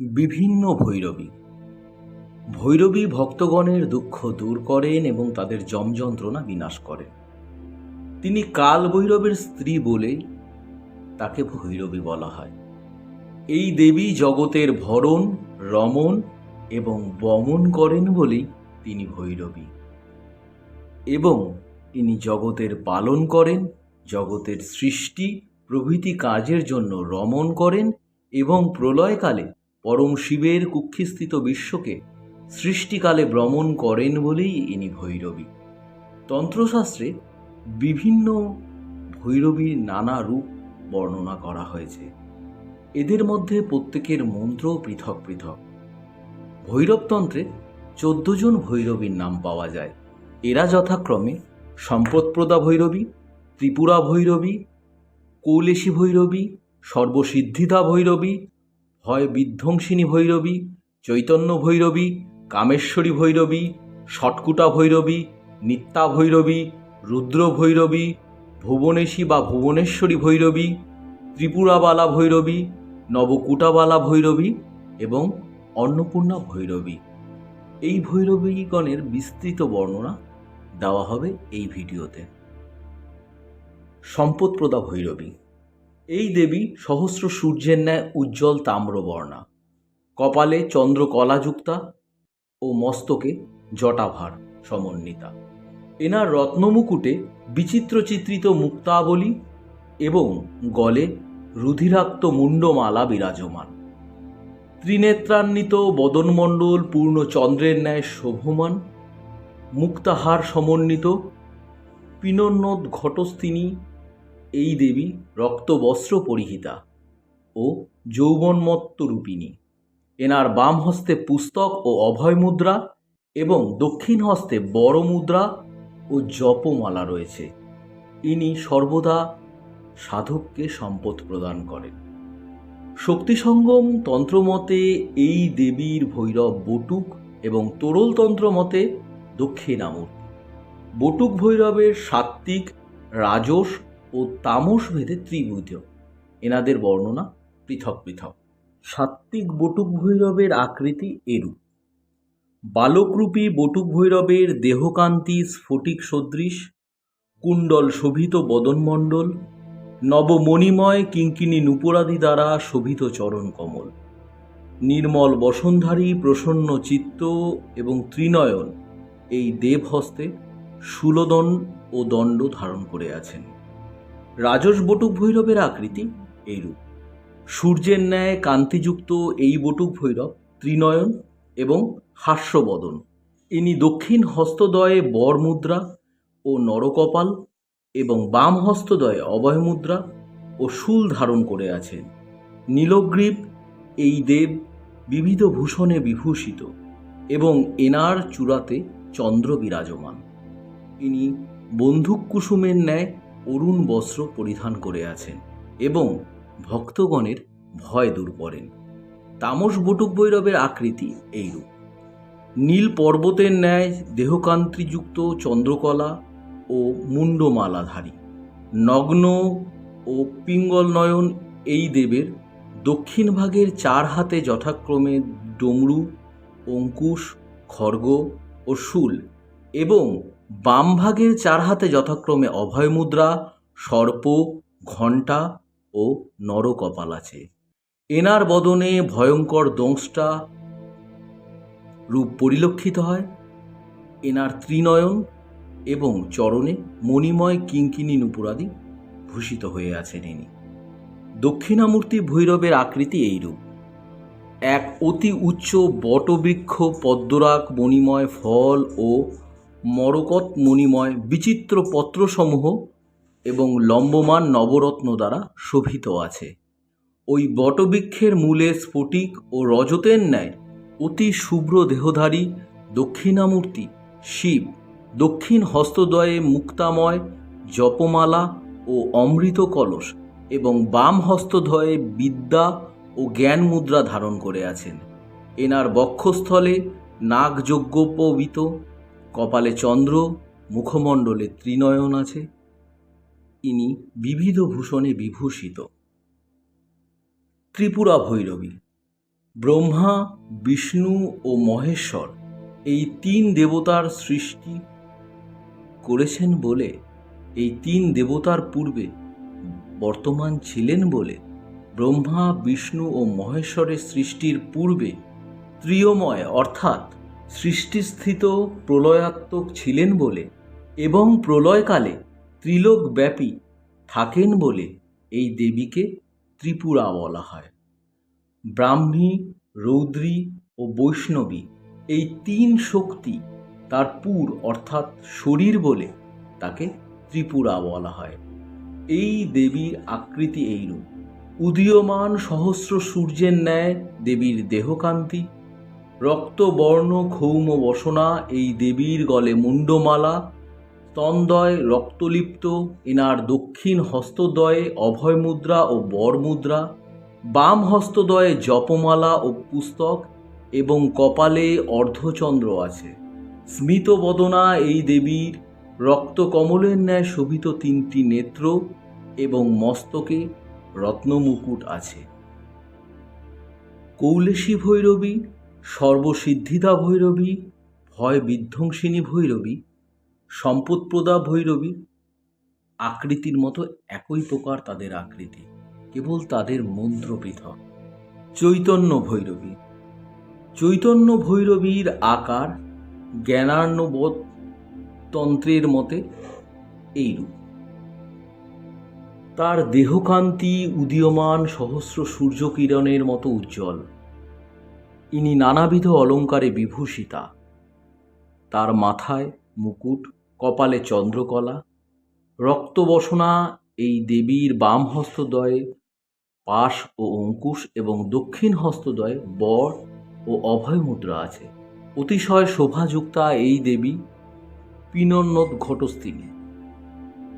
বিভিন্ন ভৈরবী। ভৈরবী ভক্তগণের দুঃখ দূর করেন এবং তাদের যমযন্ত্রণা বিনাশ করেন। তিনি কাল ভৈরবের স্ত্রী বলে তাকে ভৈরবী বলা হয়। এই দেবী জগতের ভরণ, রমণ এবং বমন করেন বলেই তিনি ভৈরবী। এবং ইনি জগতের পালন করেন, জগতের সৃষ্টি, প্রভৃতি কাজের জন্য রমণ করেন এবং প্রলয়কালে পরম শিবের কুক্ষিস্থিত বিশ্বকে সৃষ্টিকালে ভ্রমণ করেন বলেই ইনি ভৈরবী। তন্ত্রশাস্ত্রে বিভিন্ন ভৈরবীর নানা রূপ বর্ণনা করা হয়েছে। এদের মধ্যে প্রত্যেকের মন্ত্র পৃথক পৃথক। ভৈরবতন্ত্রে চোদ্দ জন ভৈরবীর নাম পাওয়া যায়। এরা যথাক্রমে সম্পদপ্রদা ভৈরবী, ত্রিপুরা ভৈরবী, কৌলেশী ভৈরবী, সর্বসিদ্ধিদা ভৈরবী ভয় বিধ্বংসিনী ভৈরবী, চৈতন্য ভৈরবী, কামেশ্বরী ভৈরবী ছটকুটা ভৈরবী, নিত্যা ভৈরবী, রুদ্র ভৈরবী, ভুবনেশী বা ভুবনেশ্বরী ভৈরবী, ত্রিপুরাবালা ভৈরবী, নবকুটাবালা ভৈরবী এবং অন্নপূর্ণা ভৈরবী। এই ভৈরবীগণের বিস্তৃত বর্ণনা দেওয়া হবে এই ভিডিওতে। সম্পদপ্রদা ভৈরবী। এই দেবী সহস্র সূর্যের ন্যায় উজ্জ্বল তাম্রবর্ণা। কপালে চন্দ্রকলাযুক্তা ও মস্তকে জটাভার সমন্বিতা। এনার রত্নমুকুটে বিচিত্র চিত্রিত মুক্তাবলী এবং গলে রুধিরাক্ত মুন্ডমালা বিরাজমান। ত্রিনেত্রান্বিত বদনমণ্ডল পূর্ণ চন্দ্রের ন্যায় শোভমান। মুক্তাহার সমন্বিত। পিনোন্নদ ঘটস্থিনী এই দেবী রক্তবস্ত্র পরিহিতা ও যৌবনমত্ত রূপিণী। এনার বাম হস্তে পুস্তক ও অভয় মুদ্রা এবং দক্ষিণ হস্তে বড় মুদ্রা ও জপমালা রয়েছে। ইনি সর্বদা সাধককে সম্পদ প্রদান করেন। শক্তিসঙ্গম তন্ত্রমতে এই দেবীর ভৈরব বটুক এবং তরল তন্ত্র মতে দক্ষিণামূর্তি। বটুক ভৈরবের সাত্ত্বিক রাজস ও তামস ভেদে ত্রিভুজ। এনাদের বর্ণনা পৃথক পৃথক। সাত্ত্বিক বটুক ভৈরবের আকৃতি এরূপ। বালকরূপী বটুক ভৈরবের দেহকান্তি স্ফটিক সদৃশ, কুণ্ডল শোভিত বদনমণ্ডল, নবমণিময় কিঙ্কিনী নূপুরাদি দ্বারা শোভিত চরণ কমল। নির্মল বসনধারী প্রসন্ন চিত্ত এবং ত্রিনয়ন এই দেবহস্তে শূলদন ও দণ্ড ধারণ করে আছেন। রাজস বটুক ভৈরবের আকৃতি এইরূপ। সূর্যের ন্যায় কান্তিযুক্ত এই বটুক ভৈরব ত্রিনয়ন এবং হাস্যবদন। ইনি দক্ষিণ হস্তদয়ে বর মুদ্রা ও নরকপাল এবং বাম হস্তদয়ে অভয় মুদ্রা ও শূল ধারণ করে আছেন। নীলগ্রীব এই দেব বিবিধ ভূষণে বিভূষিত এবং এনার চূড়াতে চন্দ্র বিরাজমান। ইনি বন্ধুক কুসুমের ন্যায় অরুণ বস্ত্র পরিধান করে আছেন এবং ভক্তগণের ভয় দূর করেন। তামস বটুক ভৈরবের আকৃতি এইরূপ। নীল পর্বতের ন্যায় দেহকান্তিযুক্ত চন্দ্রকলা ও মুন্ডমালাধারী নগ্ন ও পিঙ্গল নয়ন এই দেবের দক্ষিণ ভাগের চার হাতে যথাক্রমে ডমরু, অঙ্কুশ, খড়গ ও শুল এবং বাম ভাগের চার হাতে যথাক্রমে অভয় মুদ্রা, সর্প, ঘণ্টা ও নরকপাল আছে। এনার বদনে ভয়ঙ্কর দংশটা রূপ পরিলক্ষিত হয়। এনার ত্রিনয়ন এবং চরণে মণিময় কিঙ্কিনী নুপুরাদি ভূষিত হয়ে আছেন ইনি। দক্ষিণামূর্তি ভৈরবের আকৃতি এইরূপ এক অতি উচ্চ বটবৃক্ষ, পদ্মরাগ, মণিময়, ফল ও মরকত মণিময় বিচিত্র পত্রসমূহ এবং লম্বমান নবরত্ন দ্বারা শোভিত আছে। ওই বটবৃক্ষের মূলে স্ফটিক ও রজতের ন্যায় অতি শুভ্র দেহধারী দক্ষিণামূর্তি শিব, দক্ষিণ হস্তদ্বয়ে মুক্তাময় জপমালা ও অমৃত কলস এবং বাম হস্তদ্বয়ে বিদ্যা ও জ্ঞান মুদ্রা ধারণ করে আছেন। এনার বক্ষস্থলে নাগযজ্ঞোপবিত কপালে চন্দ্র, মুখমণ্ডলে ত্রিনয়ন আছে। ইনি বিবিধ ভূষণে বিভূষিত। ত্রিপুরা ভৈরবী, ব্রহ্মা, বিষ্ণু ও মহেশ্বর এই তিন দেবতার সৃষ্টি করেছেন বলে, এই তিন দেবতার পূর্বে বর্তমান ছিলেন বলে, ব্রহ্মা, বিষ্ণু ও মহেশ্বরের সৃষ্টির পূর্বে ত্রিয়ময় অর্থাৎ সৃষ্টিস্থিত প্রলয়াত্মক ছিলেন বলে এবং প্রলয়কালে ত্রিলোকব্যাপী থাকেন বলে এই দেবীকে ত্রিপুরা বলা হয়। ব্রাহ্মী, রৌদ্রী ও বৈষ্ণবী এই তিন শক্তি তার পুর অর্থাৎ শরীর বলে তাকে ত্রিপুরা বলা হয়। এই দেবীর আকৃতি এইরূপ। উদীয়মান সহস্র সূর্যের ন্যায় দেবীর দেহকান্তি রক্তবর্ণ ক্ষৌম বসনা, এই দেবীর গলে মুন্ডমালা স্তন্দয় রক্তলিপ্ত, এনার দক্ষিণ হস্তদ্বয়ে অভয় মুদ্রা ও বর মুদ্রা, বাম হস্তদ্বয়ে জপমালা ও পুস্তক এবং কপালে অর্ধচন্দ্র আছে। স্মিতবদনা এই দেবীর রক্তকমলের ন্যায় শোভিত তিনটি নেত্র এবং মস্তকে রত্নমুকুট আছে। কৌলেশী ভৈরবী সর্বসিদ্ধিদা ভৈরবী, ভয় বিধ্বংসিনী ভৈরবী, সম্পদপ্রদা ভৈরবী। আকৃতির মতো একই প্রকার তাদের আকৃতি, কেবল তাদের মন্ত্র পৃথক। চৈতন্য ভৈরবী। চৈতন্য ভৈরবীর আকার জ্ঞানার্ণবোধ তন্ত্রের মতে এইরূপ। তার দেহকান্তি উদীয়মান সহস্র সূর্যকিরণের মতো উজ্জ্বল। ইনি নানাবিধ অলঙ্কারে বিভূষিতা। তার মাথায় মুকুট, কপালে চন্দ্রকলা, রক্তবসনা এই দেবীর বাম হস্তদ্বয়ে পাশ ও অঙ্কুশ এবং দক্ষিণ হস্তদ্বয়ে বর ও অভয় মুদ্রা আছে। অতিশয় শোভাযুক্তা এই দেবী পিনন্নদ ঘটস্থিনী।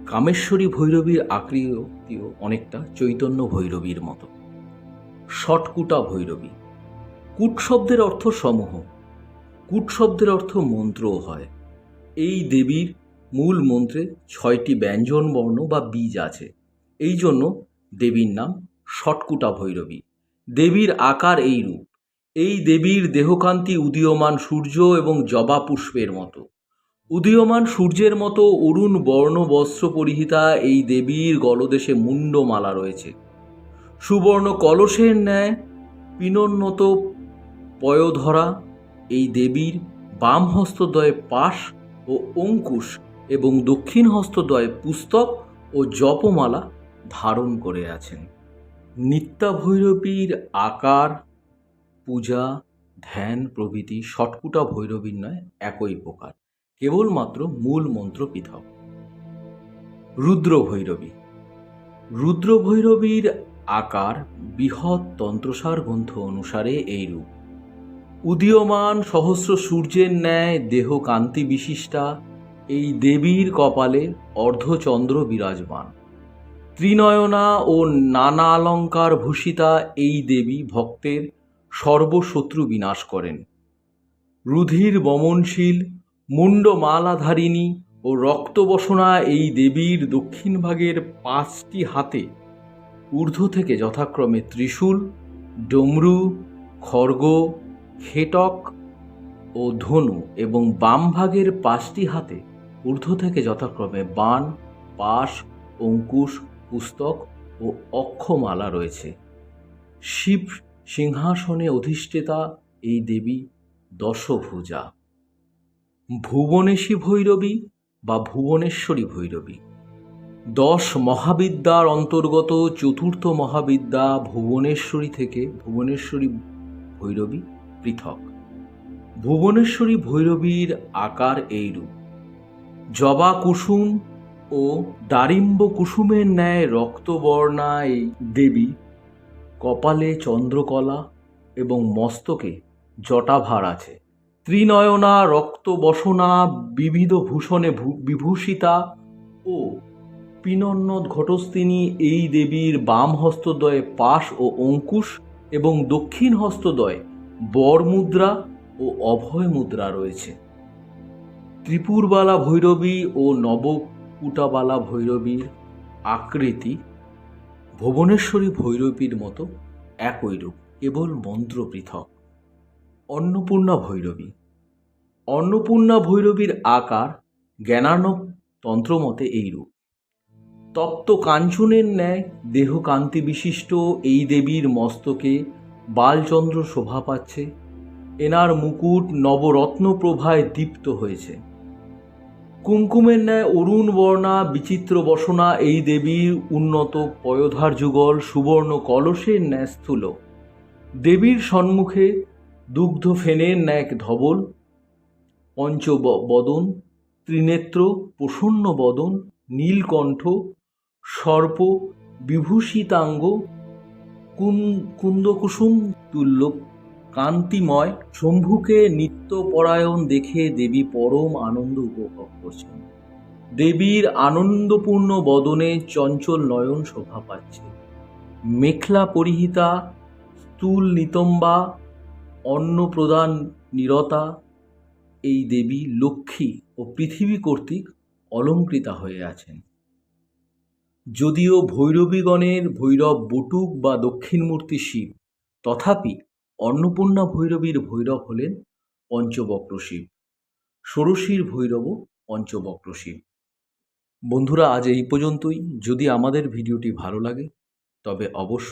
কামেশ্বরী ভৈরবীর আকৃতিও অনেকটা চৈতন্য ভৈরবীর মতো। শটকুটা ভৈরবী। কূট শব্দের অর্থ সমূহ। কূট শব্দের অর্থ মন্ত্রও হয়। এই দেবীর মূল মন্ত্রে ছয়টি ব্যঞ্জন বর্ণ বা বীজ আছে। এই জন্য দেবীর নাম ষটকুটা ভৈরবী। দেবীর আকার এই রূপ। এই দেবীর দেহকান্তি উদীয়মান সূর্য এবং জবা পুষ্পের মতো। উদীয়মান সূর্যের মতো অরুণ বর্ণ বস্ত্র পরিহিতা এই দেবীর গলদেশে মুন্ডমালা রয়েছে। সুবর্ণ কলসের ন্যায় পিনোন্নত পয়োধরা, এই দেবীর বাম হস্তদ্বয়ে পাশ ও অঙ্কুশ এবং দক্ষিণ হস্তদ্বয়ে পুস্তক ও জপমালা ধারণ করে আছেন। নিত্যাভৈরবীর আকার, পূজা, ধ্যান প্রভৃতি ষটকুটা ভৈরবীর নয়, একই প্রকার। কেবলমাত্র মূল মন্ত্র পৃথক। রুদ্র ভৈরবী রুদ্র ভৈরবীর আকার বৃহৎ তন্ত্রসার গ্রন্থ অনুসারে এইরূপ। উদীয়মান সহস্র সূর্যের ন্যায় দেহ কান্তি বিশিষ্টা, এই দেবীর কপালে অর্ধচন্দ্র বিরাজমান। ত্রিনয়না ও নানা অলঙ্কার ভূষিতা এই দেবী ভক্তের সর্বশত্রু বিনাশ করেন। রুধির বমনশীল মুন্ডমালাধারিণী ও রক্তবসনা এই দেবীর দক্ষিণ ভাগের পাঁচটি হাতে ঊর্ধ্ব থেকে যথাক্রমে ত্রিশূল, ডমরু খড়গ খেটক ও ধনু এবং বাম ভাগের পাঁচটি হাতে ঊর্ধ্ব থেকে যথাক্রমে বাণ, পাশ, অঙ্কুশ, পুস্তক ও অক্ষমালা রয়েছে। শিব সিংহাসনে অধিষ্ঠিতা এই দেবী দশভুজা। ভুবনেশী ভৈরবী বা ভুবনেশ্বরী ভৈরবী। দশ মহাবিদ্যার অন্তর্গত চতুর্থ মহাবিদ্যা ভুবনেশ্বরী থেকে ভুবনেশ্বরী ভৈরবী। পৃথক। ভুবনেশ্বরী ভৈরবীর আকার এইরূপ। জবা কুসুম ও দারিম্ব কুসুমের ন্যায় রক্তবর্ণা এই দেবী কপালে চন্দ্রকলা এবং মস্তকে জটাভার আছে। ত্রিনয়না, রক্তবসনা, বিবিধ ভূষণে বিভূষিতা ও পিনন্নদ ঘটস্থিনী এই দেবীর বাম হস্তদ্বয়ে পাশ ও অঙ্কুশ এবং দক্ষিণ হস্তদ্বয়ে বর মুদ্রা ও অভয় মুদ্রা রয়েছে। ত্রিপুরবালা ভৈরবী ও নবকুটাবালা ভৈরবীর আকৃতি ভুবনেশ্বরী ভৈরবীর মতো একই রূপ, কেবল মন্ত্র পৃথক। অন্নপূর্ণা ভৈরবী। অন্নপূর্ণা ভৈরবীর আকার জ্ঞানার্ণব তন্ত্রমতে এইরূপ তপ্ত কাঞ্চনের ন্যায় দেহকান্তি বিশিষ্ট এই দেবীর মস্তকে বালচন্দ্র শোভা পাচ্ছে। এনার মুকুট নবরত্ন প্রভায় দীপ্ত হয়েছে। কুমকুমের ন্যায় অরুণ বর্ণা, বিচিত্র বসনা, এই দেবীর উন্নত পয়োধার যুগল, সুবর্ণ কলসের ন্যায় স্থূল। দেবীর সম্মুখে দুগ্ধ ফেনের ন্যায় ধবল পঞ্চ বদন ত্রিনেত্র, প্রসন্ন বদন, নীলকণ্ঠ, সর্প, বিভূষিতাঙ্গ কুন কুন্দকুসুম তুল্য কান্তিময় শম্ভুকে নিত্যপরায়ণ দেখে দেবী পরম আনন্দ উপভোগ করছেন। দেবীর আনন্দপূর্ণ বদনে চঞ্চল নয়ন শোভা পাচ্ছে। মেখলা পরিহিতা, স্থূল নিতম্বা অন্ন প্রদান নিরতা, এই দেবী লক্ষ্মী ও পৃথিবী কর্তৃক অলঙ্কৃতা হয়ে আছেন। যদিও ভৈরবীগণের ভৈরব বটুক বা দক্ষিণমূর্তি শিব, তথাপি অন্নপূর্ণা ভৈরবীর ভৈরব হলেন পঞ্চবক্র শিব। ষোড়শীর ভৈরবও পঞ্চবক্র শিব। বন্ধুরা, আজ এই পর্যন্তই। যদি আমাদের ভিডিওটি ভালো লাগে, তবে অবশ্যই